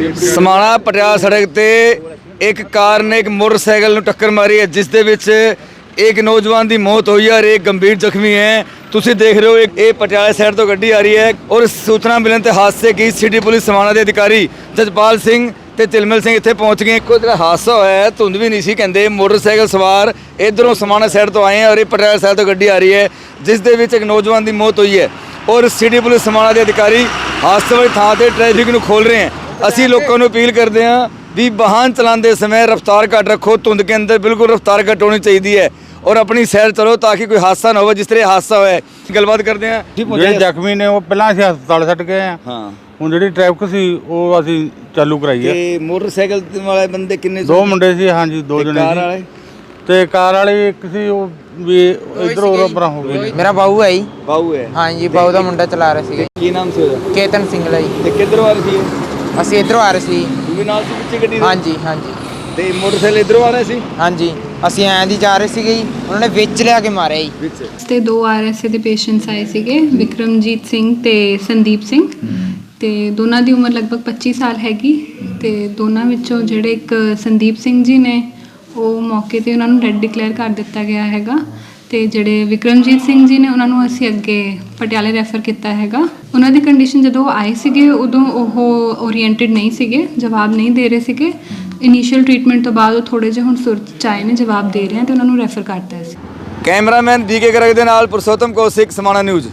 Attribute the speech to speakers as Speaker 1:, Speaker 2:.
Speaker 1: ਸਮਾਣਾ ਪਟਿਆਲਾ ਸੜਕ ਤੇ ਇੱਕ ਕਾਰ ਨੇ ਇੱਕ ਮੋਟਰਸਾਈਕਲ ਨੂੰ ਟੱਕਰ ਮਾਰੀ ਹੈ, ਜਿਸ ਦੇ ਵਿੱਚ ਇੱਕ ਨੌਜਵਾਨ ਦੀ ਮੌਤ ਹੋਈ ਹੈ ਔਰ ਇੱਕ ਗੰਭੀਰ ਜ਼ਖਮੀ ਹੈ। ਤੁਸੀਂ ਦੇਖ ਰਹੇ ਹੋ, ਇਹ ਇਹ ਪਟਿਆਲਾ ਸਾਈਡ ਤੋਂ ਗੱਡੀ ਆ ਰਹੀ ਹੈ ਔਰ ਸੂਚਨਾ ਮਿਲਣ ਤੇ ਹਾਦਸੇ ਕੀ ਸਿਟੀ ਪੁਲਿਸ ਸਮਾਣਾ ਦੇ ਅਧਿਕਾਰੀ ਜਜਪਾਲ ਸਿੰਘ ਤੇ ਤਿਲਮਲ ਸਿੰਘ ਇੱਥੇ ਪਹੁੰਚ ਗਏ। ਕੋਈ ਜਿਹੜਾ ਹਾਦਸਾ ਹੋਇਆ ਧੁੰਦ ਵੀ ਨਹੀਂ ਸੀ, ਕਹਿੰਦੇ ਮੋਟਰਸਾਈਕਲ ਸਵਾਰ ਇਧਰੋਂ ਸਮਾਣਾ ਸਾਈਡ ਤੋਂ ਆਏ ਔਰ ਇਹ ਪਟਿਆਲਾ ਸਾਈਡ ਤੋਂ ਗੱਡੀ ਆ ਰਹੀ ਹੈ, ਜਿਸ ਦੇ ਵਿੱਚ ਇੱਕ ਨੌਜਵਾਨ ਦੀ ਮੌਤ ਹੋਈ ਹੈ ਔਰ ਸਿਟੀ ਪੁਲਿਸ ਸਮਾਣਾ ਦੇ ਅਧਿਕਾਰੀ ਹਾਦਸੇ ਵਾਲੀ ਥਾਂ ਤੇ ਟ੍ਰੈਫਿਕ ਨੂੰ ਖੋਲ ਰਹੇ ਹਨ ਅਸੀਂ ਲੋਕਾਂ ਨੂੰ ਅਪੀਲ ਕਰਦੇ ਹਾਂ ਵੀ ਵਾਹਨ ਚਲਾਉਂਦੇ ਸਮੇਂ ਰਫ਼ਤਾਰ ਘੱਟ ਰੱਖੋ ਧੁੰਦ ਕੇ ਅੰਦਰ ਬਿਲਕੁਲ ਰਫ਼ਤਾਰ ਘੱਟ ਹੋਣੀ ਚਾਹੀਦੀ ਹੈ ਔਰ ਆਪਣੀ ਸੈਰ ਚਲੋ ਤਾਂ ਕਿ ਕੋਈ ਹਾਦਸਾ ਨਾ ਹੋਵੇ ਜਿਸ ਤਰ੍ਹਾਂ ਹਾਦਸਾ ਹੋਇਆ ਹੈ। ਗੱਲਬਾਤ ਕਰਦੇ ਹਾਂ।
Speaker 2: ਜਿਹੜੇ ਜ਼ਖਮੀ ਨੇ ਉਹ ਪਹਿਲਾਂ ਅਸੀਂ ਹਸਪਤਾਲ ਛੱਡ ਗਏ ਆ
Speaker 1: ਹਾਂ।
Speaker 2: ਹੁਣ ਜਿਹੜੀ ਟ੍ਰੈਫਿਕ ਸੀ ਉਹ ਅਸੀਂ ਚਾਲੂ ਕਰਾਈ ਹੈ।
Speaker 1: ਤੇ ਮੋਟਰਸਾਈਕਲ ਵਾਲੇ ਬੰਦੇ ਕਿੰਨੇ ਸੀ?
Speaker 2: ਦੋ ਮੁੰਡੇ ਸੀ ਹਾਂਜੀ ਦੋ
Speaker 1: ਤੇ
Speaker 2: ਜਣੇ
Speaker 1: ਕਾਰ ਵਾਲੇ?
Speaker 2: ਤੇ ਕਾਰ ਵਾਲੇ ਇੱਕ ਸੀ ਉਹ ਵੀ ਇਧਰ ਉਧਰ ਪਰਾਂ ਹੋ ਗਏ
Speaker 3: ਮੇਰਾ ਬਾਊ ਹੈ ਜੀ।
Speaker 1: ਬਾਹੂ ਹੈ।
Speaker 3: ਹਾਂਜੀ ਬਾਊ ਦਾ ਮੁੰਡਾ ਚਲਾ ਰਿਹਾ ਸੀ
Speaker 1: ਕੀ ਨਾਮ ਸੀ ਉਹਦਾ?
Speaker 3: ਕੇਤਨ ਸਿੰਘਲਾ ਜੀ।
Speaker 1: ਤੇ ਕਿੱਧਰੋਂ ਰਹੀ ਸੀ?
Speaker 3: ਅਸੀਂ ਇਧਰੋਂ ਆ ਰਹੇ ਸੀ।
Speaker 1: ਤੂੰ ਵੀ ਨਾਲ ਸੀ ਪਿੱਛੇ ਗੱਡੀ ਦੇ?
Speaker 3: ਹਾਂਜੀ ਹਾਂਜੀ।
Speaker 1: ਤੇ ਮੋਟਰਸਾਈਕਲ ਇਧਰੋਂ ਆ ਰਹੇ ਸੀ?
Speaker 3: ਹਾਂਜੀ ਅਸੀਂ ਐਂ ਦੀ ਜਾ ਰਹੇ ਸੀਗੇ ਜੀ ਉਹਨਾਂ ਨੇ ਵਿੱਚ ਲਿਆ ਕੇ ਮਾਰਿਆ ਜੀ।
Speaker 1: ਵਿੱਚ।
Speaker 4: ਤੇ ਦੋ ਆਰਐਸਏ ਦੇ ਪੇਸ਼ੈਂਟਸ ਆਏ ਸੀਗੇ ਵਿਕਰਮਜੀਤ ਸਿੰਘ ਤੇ ਸੰਦੀਪ ਸਿੰਘ। ਤੇ ਦੋਨਾਂ ਦੀ ਉਮਰ ਲਗਭਗ 25 ਸਾਲ ਹੈਗੀ। ਤੇ ਦੋਨਾਂ ਵਿੱਚੋਂ ਜਿਹੜੇ ਇੱਕ ਸੰਦੀਪ ਸਿੰਘ ਜੀ ਨੇ ਉਹ ਮੌਕੇ ਤੇ ਉਹਨਾਂ ਨੂੰ ਡੈਡ ਡਿਕਲੇਅਰ ਕਰ ਦਿੱਤਾ ਗਿਆ ਹੈਗਾ। ਤੇ ਜਿਹੜੇ ਵਿਕਰਮਜੀਤ ਸਿੰਘ ਜੀ ਨੇ ਉਹਨਾਂ ਨੂੰ ਅਸੀਂ ਅੱਗੇ ਪਟਿਆਲੇ ਰੈਫਰ ਕੀਤਾ ਹੈਗਾ। ਉਹਨਾਂ ਦੀ ਕੰਡੀਸ਼ਨ ਜਦੋਂ ਆਏ ਸੀਗੇ, ਉਦੋਂ ਉਹ ਓਰੀਐਂਟਡ ਨਹੀਂ ਸੀਗੇ, ਜਵਾਬ ਨਹੀਂ ਦੇ ਰਹੇ ਸੀਗੇ। ਇਨੀਸ਼ੀਅਲ ਟ੍ਰੀਟਮੈਂਟ ਤੋਂ ਬਾਅਦ ਉਹ ਥੋੜੇ ਜਿਹਾ ਹੁਣ ਸੁਰਤ ਚ ਆਏ ਨੇ, ਜਵਾਬ ਦੇ ਰਹੇ ਆ ਤੇ ਉਹਨਾਂ ਨੂੰ ਰੈਫਰ ਕਰਤਾ ਸੀ
Speaker 1: ਕੈਮਰਾਮੈਨ ਬੀਕੇ ਗਰਗ ਦੇ ਨਾਲ ਪੁਰਸ਼ੋਤਮ ਕੌਸ਼ਿਕ, ਸਮਾਣਾ ਨਿਊਜ਼।